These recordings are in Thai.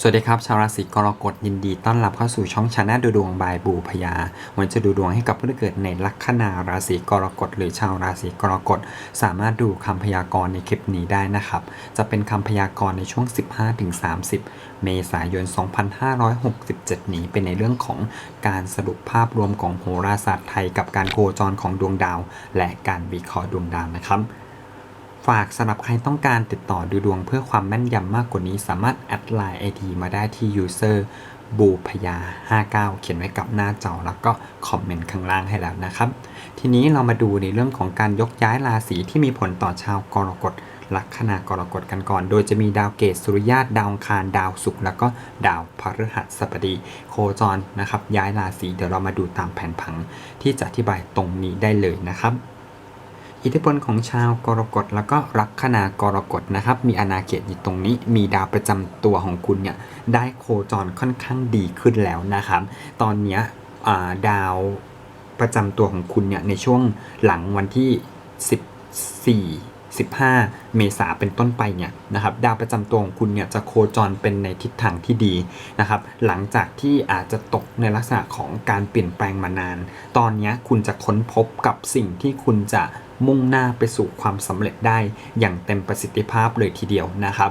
สวัสดีครับ ชาวราศีกรกฎยินดีต้อนรับเข้าสู่ช่องชาแนลดูดวงบายบูพยาวันจะดูดวงให้กับผู้ที่เกิดในลัคนาราศีกรกฎหรือชาวราศีกรกฎสามารถดูคำพยากรณ์ในคลิปนี้ได้นะครับ จะเป็นคำพยากรณ์ในช่วง 15-30 เมษายน 2567 นี้เป็นในเรื่องของการสรุปภาพรวมของโหราศาสตร์ไทย กับการโคจรของดวงดาว และการวิเคราะห์ดวงดาวนะครับ ฝากสำหรับใครต้องการติดต่อดูดวงเพื่อความแม่นยำมากกว่านี้ สามารถแอดไลน์ ID มาได้ที่ user บูพยา 59 เขียนไว้กับหน้าจอแล้วก็คอมเมนต์ข้างล่างให้แล้วนะครับ ทีนี้เรามาดูในเรื่องของการยกย้ายราศีที่มีผลต่อชาวกรกฎลัคนากรกฎกันก่อน โดยจะมีดาวเกตสุริยะดาวคารดาวศุกร์แล้วก็ดาวพฤหัสบดี โคจรนะครับ ย้ายราศีเดี๋ยวเรามาดูตามแผนผังที่จะอธิบายตรงนี้ได้เลยนะครับ อิทธิพลของชาวกรกฎแล้วก็ลัคนากรกฎนะครับ มีอาณาเขตอยู่ตรงนี้ มีดาวประจำตัวของคุณเนี่ยได้โคจรค่อนข้างดีขึ้นแล้วนะครับ ตอนนี้ดาวประจำตัวของคุณเนี่ยในช่วงหลังวันที่ 14 15 เมษาเป็นต้นไปเนี่ยนะครับดาวประจำตัวของคุณเนี่ยจะโคจรเป็นในทิศทางที่ดีนะครับหลังจากที่อาจจะตกในลักษณะของการเปลี่ยนแปลงมานาน ตอนนี้คุณจะค้นพบกับสิ่งที่คุณจะ มุ่งหน้าไปสู่ความสำเร็จได้อย่างเต็มประสิทธิภาพเลยทีเดียวนะครับ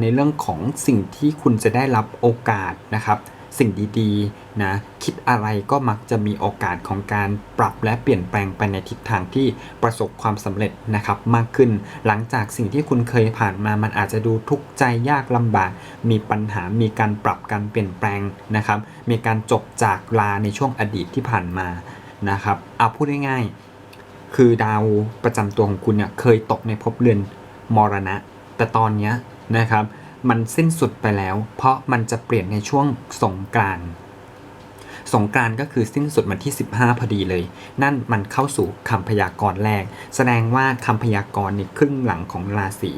ในเรื่องของสิ่งที่คุณจะได้รับโอกาสนะครับสิ่งดีๆนะคิดอะไรก็มักจะมีโอกาสของการปรับและเปลี่ยนแปลงไปในทิศทางที่ประสบความสำเร็จนะครับมากขึ้น หลังจากสิ่งที่คุณเคยผ่านมามันอาจจะดูทุกข์ใจยากลำบาก มีปัญหามีการปรับการเปลี่ยนแปลงนะครับ มีการจบจากลาในช่วงอดีตที่ผ่านมานะครับเอาพูดง่ายๆ คือดาวประจำตัวของคุณเนี่ยเคยตกในภพเรือนมรณะ แต่ตอนนี้นะครับ มันสิ้นสุดไปแล้ว เพราะมันจะเปลี่ยนในช่วงสงกรานสงกรานก็คือสิ้นสุดวันที่ 15 พอดีเลย นั่นมันเข้าสู่คำพยากรณ์แรก แสดงว่าคำพยากรณ์ในครึ่งหลังของราศี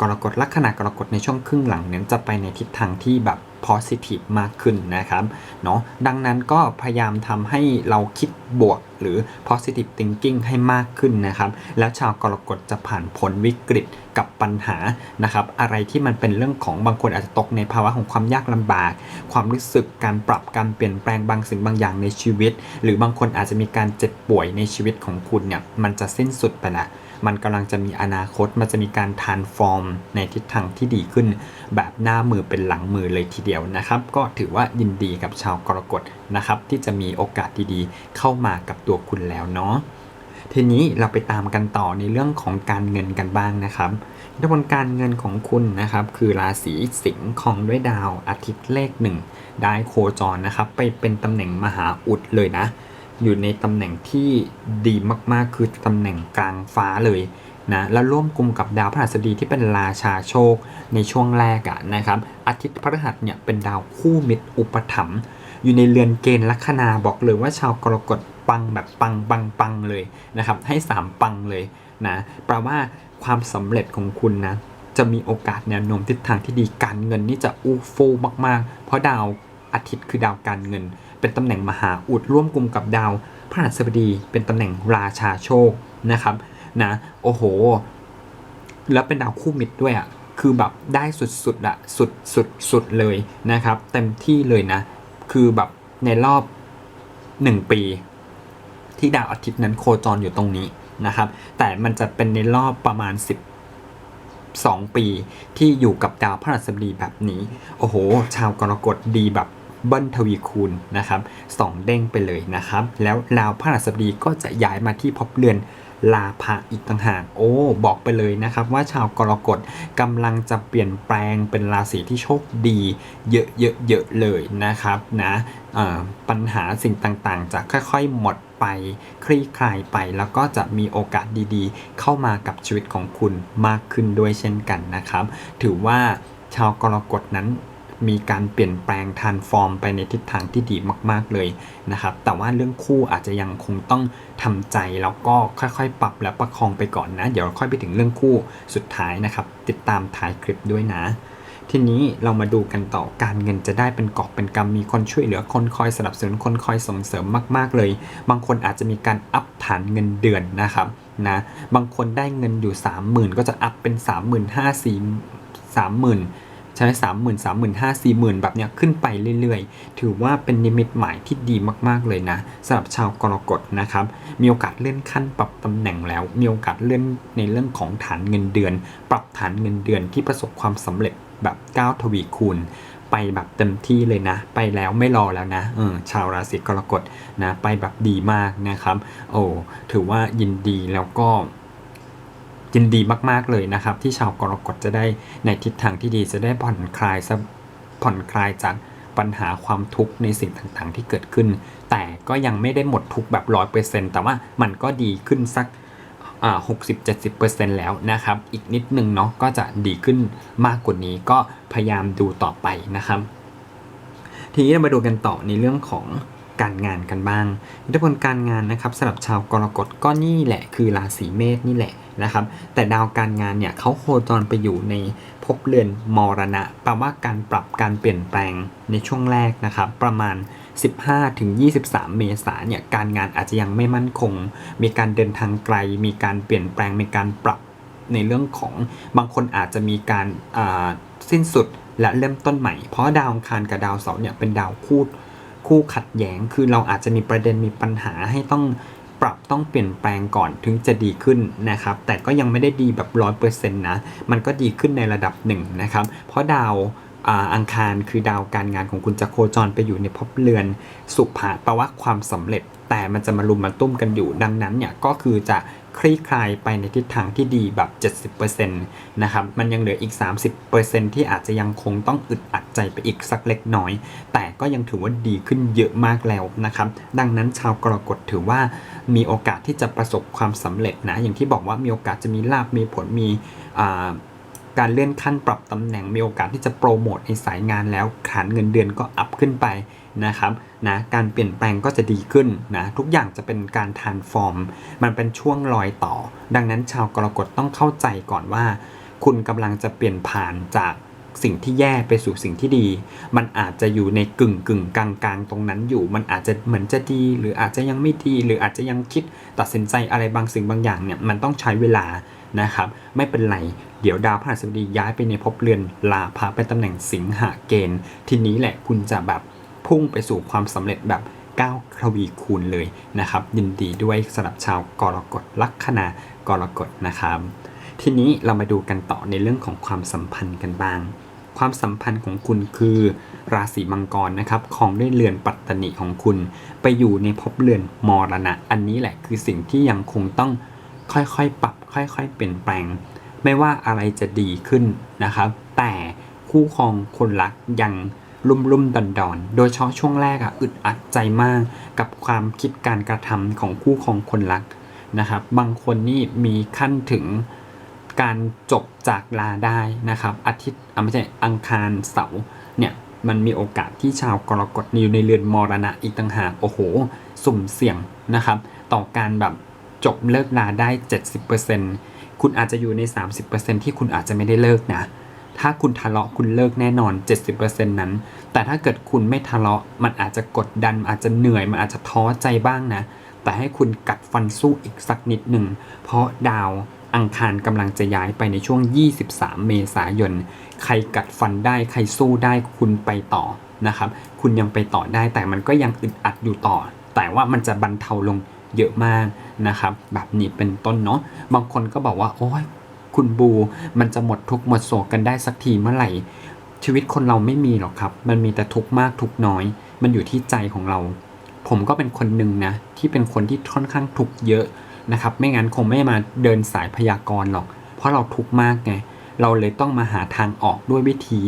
กรกฎลัคนากรกฎในช่วงครึ่งหลังนั้นจะไปในทิศทางที่แบบ positive มากขึ้นนะครับเนาะดังนั้นก็พยายามทำให้เราคิดบวกหรือ positive thinking ให้มากขึ้นนะครับ แล้วชาวกรกฎจะผ่านพ้นวิกฤตกับปัญหานะครับ อะไรที่มันเป็นเรื่องของบางคนอาจจะตกในภาวะของความยากลำบาก ความรู้สึกการปรับการเปลี่ยนแปลงบางสิ่งบางอย่างในชีวิต หรือบางคนอาจจะมีการเจ็บป่วยในชีวิตของคุณเนี่ยมันจะสิ้นสุดไปละ มันกำลังจะมีอนาคต มันจะมีการทานฟอร์มในทิศทางที่ดีขึ้น แบบหน้ามือเป็นหลังมือเลยทีเดียวนะครับ ก็ถือว่ายินดีกับชาวกรกฎนะครับ ที่จะมีโอกาสดีๆ เข้ามากับตัวคุณแล้วเนาะทีนี้เราไปตามกันต่อในเรื่องของการเงินกันบ้างนะครับอิทธิพลการเงินของคุณนะครับ คือราศีสิงห์ของด้วยดาวอาทิตย์เลขหนึ่งได้โคจรนะครับ ไปเป็นตำแหน่งมหาอุดเลยนะ อยู่ในตำแหน่งที่ดีมากๆ คือตำแหน่งกลางฟ้าเลยนะแล้วร่วมกลุ่มกับดาวพฤหัสบดีที่เป็นราชาโชคในช่วงแรกอะนะครับ อาทิตย์พฤหัสเนี่ยเป็นดาวคู่มิตรอุปถัมภ์อยู่ในเรือนเกณฑ์ลัคนาบอกเลยว่าชาวกรกฎปังแบบปังปังปังเลยนะครับ ให้ 3 ปังเลยนะแปลว่าความสำเร็จของคุณนะจะมีโอกาสแนวโน้มทิศทางที่ดีการเงินนี่จะอู้ฟู่มากๆ เพราะดาวอาทิตย์คือดาวการเงิน เป็นตำแหน่งมหาอุดร่วมกลุ่มกับดาวพฤหัสบดีเป็นตำแหน่งราชาโชคนะครับนะโอ้โห แล้วเป็นดาวคู่มิตรด้วยอะคือแบบได้สุดๆอะสุดสุดสุดเลยนะครับเต็มที่เลยนะ คือแบบในรอบ 1 ปี ที่ดาวอาทิตย์นั้นโคจรอยู่ตรงนี้นะครับ แต่มันจะเป็นในรอบประมาณ 12 ปีที่อยู่กับดาวพฤหัสบดีแบบนี้ โอ้โห ชาวกรกฎดีแบบ บิ้ลทวีคูณนะครับสองเด้งไปเลยนะครับ แล้วดาวพฤหัสบดีก็จะย้ายมาที่ภพเรือนลาภะอีกต่างหากโอ้บอกไปเลยนะครับว่าชาวกรกฎกำลังจะเปลี่ยนแปลงเป็นราศีที่โชคดี เยอะๆๆเลยนะครับนะปัญหาสิ่งต่างๆ จะค่อยๆหมดไปคลี่คลายไป แล้วก็จะมีโอกาสดีๆ เข้ามากับชีวิตของคุณมากขึ้นด้วยเช่นกันนะครับ ถือว่าชาวกรกฎนั้น มีการเปลี่ยนแปลงทานฟอร์มไปในทิศทางที่ดีมาก ๆ เลยนะครับ แต่ว่าเรื่องคู่อาจจะยังคงต้องทำใจแล้วก็ค่อยๆ ปรับและประคองไปก่อนนะ เดี๋ยวค่อยไปถึงเรื่องคู่สุดท้ายนะครับ ติดตามท้ายคลิปด้วยนะทีนี้เรามาดูกันต่อการเงินจะได้เป็นกอบเป็นกำมีคนช่วยเหลือคนคอยสนับสนุนคนคอยส่งเสริมมาก ๆ เลย บางคนอาจจะมีการอัพฐานเงินเดือนนะครับนะบางคนได้เงินอยู่ 30,000 ก็จะอัพเป็น 3 5 0 0 0 4 30,000 ใช่สามหมื่นสามหมื่นห้าสี่หมื่นแบบเนี้ยขึ้นไปเรื่อยๆ ถือว่าเป็นนิมิตหมายที่ดีมากๆเลยนะสำหรับชาวกรกฎนะครับ มีโอกาสเลื่อนขั้นปรับตำแหน่งแล้ว มีโอกาสเลื่อนในเรื่องของฐานเงินเดือน ปรับฐานเงินเดือนที่ประสบความสำเร็จแบบก้าวทวีคูณไปแบบเต็มที่เลยนะ ไปแล้วไม่รอแล้วนะเออชาวราศีกรกฎนะ ไปแบบดีมากนะครับ โอ้ถือว่ายินดีแล้วก็ ยินดีมากๆเลยนะครับ ที่ชาวกรกฎจะได้ในทิศทางที่ดีจะได้ผ่อนคลายผ่อนคลายจากปัญหาความทุกข์ในสิ่งต่างๆ ที่เกิดขึ้น แต่ก็ยังไม่ได้หมดทุกแบบร้อยเปอร์เซ็นต์แต่ว่ามันก็ดีขึ้นสักหกสิบเจ็ดสิบเปอร์เซ็นต์แล้วนะครับ อีกนิดนึงเนาะก็จะดีขึ้นมากกว่านี้ก็พยายามดูต่อไปนะครับ ทีนี้เรามาดูกันต่อในเรื่องของ การงานกันบ้างอิทธิพลการงานนะครับสำหรับชาวกรกฎก็นี่แหละคือราศีเมษนี่แหละนะครับแต่ดาวการงานเนี่ยเขาโคจรไปอยู่ในภพเรือนมรณะแปลว่าการปรับการเปลี่ยนแปลงในช่วงแรกนะครับประมาณ 15ถึง23 เมษายนเนี่ยการงานอาจจะยังไม่มั่นคง มีการเดินทางไกล มีการเปลี่ยนแปลงมีการปรับในเรื่องของบางคนอาจจะมีการสิ้นสุดและเริ่มต้นใหม่ เพราะดาวอังคารกับดาวเสาร์เนี่ยเป็นดาวคู่ คู่ขัดแย้ง คือเราอาจจะมีประเด็นมีปัญหาให้ต้องปรับต้องเปลี่ยนแปลงก่อนถึงจะดีขึ้นนะครับ แต่ก็ยังไม่ได้ดีแบบร้อยเปอร์เซ็นต์นะ มันก็ดีขึ้นในระดับหนึ่งนะครับ เพราะดาว อังคารคือดาวการงานของคุณจะโคจรไปอยู่ในภพเรือนสุภะแปลว่าความสำเร็จ แต่มันจะมารุมมาตุ้มกันอยู่ดังนั้นเนี่ยก็คือจะคลี่คลายไปในทิศทางที่ดีแบบ 70%นะครับมันยังเหลืออีก 30%ที่อาจจะยังคงต้องอึดอัดใจไปอีกสักเล็กน้อย แต่ก็ยังถือว่าดีขึ้นเยอะมากแล้วนะครับ ดังนั้นชาวกรกฎถือว่ามีโอกาสที่จะประสบความสำเร็จนะ อย่างที่บอกว่ามีโอกาสจะมีลาบมีผลมีอ่า การเลื่อนขั้นปรับตำแหน่งมีโอกาสที่จะโปรโมทในสายงานแล้วขานเงินเดือนก็อัพขึ้นไปนะครับนะการเปลี่ยนแปลงก็จะดีขึ้นนะทุกอย่างจะเป็นการทานฟอร์ม มันเป็นช่วงรอยต่อ ดังนั้นชาวกรกฎต้องเข้าใจก่อนว่า คุณกำลังจะเปลี่ยนผ่านจากสิ่งที่แย่ไปสู่สิ่งที่ดี มันอาจจะอยู่ในกึ่งกึ่งกลางกลางตรงนั้นอยู่ มันอาจจะเหมือนจะดี หรืออาจจะยังไม่ดี หรืออาจจะยังคิดตัดสินใจอะไรบางสิ่งบางอย่างเนี่ย มันต้องใช้เวลา นะครับไม่เป็นไร เดี๋ยวดาวพฤหัสบดีย้ายไปในภพเรือนลาพาไปตำแหน่งสิงหาเกณฑ์ ทีนี้แหละคุณจะแบบพุ่งไปสู่ความสำเร็จแบบก้าวทวีคูณเลยนะครับ ยินดีด้วยสำหรับชาวกรกฎลัคนากรกฎนะครับ ทีนี้เรามาดูกันต่อในเรื่องของความสัมพันธ์กันบ้าง ความสัมพันธ์ของคุณคือราศีมังกรนะครับของด้วยเรือนปัตตนิของคุณ ไปอยู่ในภพเรือนมรณะ อันนี้แหละคือสิ่งที่ยังคงต้อง ค่อยๆ ปรับ ค่อยๆ เปลี่ยนแปลง ไม่ว่าอะไรจะดีขึ้นนะครับ แต่คู่ครองคนรักยังลุ่มลุ่มดอนดอนโดยเฉพาะช่วงแรกอะอึดอัดใจมากกับความคิดการกระทำของคู่ครองคนรักนะครับ บางคนนี่มีขั้นถึงการจบจากลาได้นะครับ อาทิตย์อะไม่ใช่อังคารเสาร์เนี่ยมันมีโอกาสที่ชาวกรกฎอยู่ในเรือนมรณะอีกต่างหากโอ้โห สุ่มเสี่ยงนะครับ ต่อการแบบ จบเลิกลาได้ 70%คุณอาจจะอยู่ใน 30%ที่คุณอาจจะไม่ได้เลิกนะ ถ้าคุณทะเลาะคุณเลิกแน่นอน 70%นั้น แต่ถ้าเกิดคุณไม่ทะเลาะมันอาจจะกดดันอาจจะเหนื่อยมันอาจจะท้อใจบ้างนะ แต่ให้คุณกัดฟันสู้อีกสักนิดหนึ่งเพราะดาวอังคารกำลังจะย้ายไปในช่วง 23 เมษายน ใครกัดฟันได้ใครสู้ได้คุณไปต่อนะครับ คุณยังไปต่อได้แต่มันก็ยังอึดอัดอยู่ต่อ แต่ว่ามันจะบรรเทาลง เยอะมากนะครับ แบบนี้เป็นต้นเนาะบางคนก็บอกว่า โอ้ยคุณบู มันจะหมดทุกข์หมดโศกกันได้สักทีเมื่อไหร่ ชีวิตคนเราไม่มีหรอกครับ มันมีแต่ทุกข์มากทุกข์น้อย มันอยู่ที่ใจของเรา ผมก็เป็นคนหนึ่งนะ ที่เป็นคนที่ค่อนข้างทุกข์เยอะนะครับ ไม่งั้นคงไม่มาเดินสายพยากรณ์หรอก เพราะเราทุกข์มากไงเราเลยต้องมาหาทางออกด้วยวิธี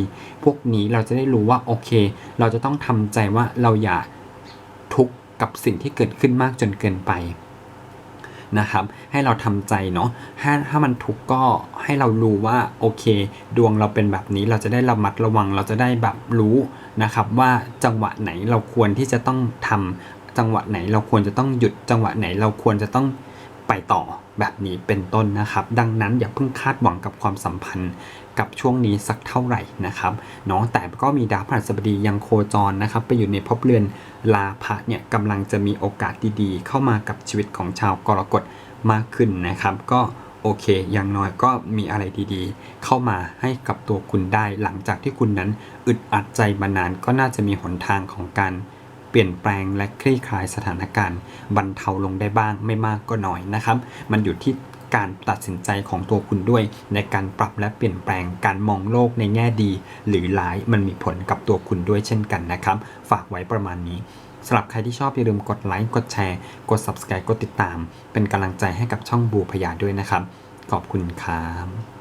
พวกนี้เราจะได้รู้ว่าโอเค เราจะต้องทำใจว่าเราอย่าทุกข์ กับสิ่งที่เกิดขึ้นมากจนเกินไปนะครับ ให้เราทำใจเนาะถ้าถ้ามันทุกข์ก็ให้เรารู้ว่าโอเค ดวงเราเป็นแบบนี้เราจะได้ระมัดระวังเราจะได้แบบรู้นะครับว่าจังหวะไหนเราควรที่จะต้องทำจังหวะไหนเราควรจะต้องหยุดจังหวะไหนเราควรจะต้องไปต่อแบบนี้เป็นต้นนะครับ ดังนั้นอย่าเพิ่งคาดหวังกับความสัมพันธ์ กับช่วงนี้สักเท่าไหร่นะครับเนาะแต่ก็มีดาวพฤหัสบดียังโคจรนะครับไปอยู่ในภพเรือนลาภะเนี่ยกำลังจะมีโอกาสดีๆ เข้ามากับชีวิตของชาวกรกฎมากขึ้นนะครับ ก็โอโอเค อย่างน้อยก็มีอะไรดีๆ เข้ามาให้กับตัวคุณได้ หลังจากที่คุณนั้นอึดอัดใจมานานก็น่าจะมีหนทางของการเปลี่ยนแปลงและคลี่คลายสถานการณ์บรรเทาลงได้บ้างไม่มากก็น้อยนะครับ มันอยู่ที่ การตัดสินใจของตัวคุณด้วย ในการปรับและเปลี่ยนแปลงการมองโลกในแง่ดี หรือร้ายมันมีผลกับตัวคุณด้วยเช่นกันนะครับ ฝากไว้ประมาณนี้สำหรับใครที่ชอบอย่าลืมกดไลค์กดแชร์กด subscribe กดติดตาม เป็นกำลังใจให้กับช่องบูพยาด้วยนะครับ ขอบคุณครับ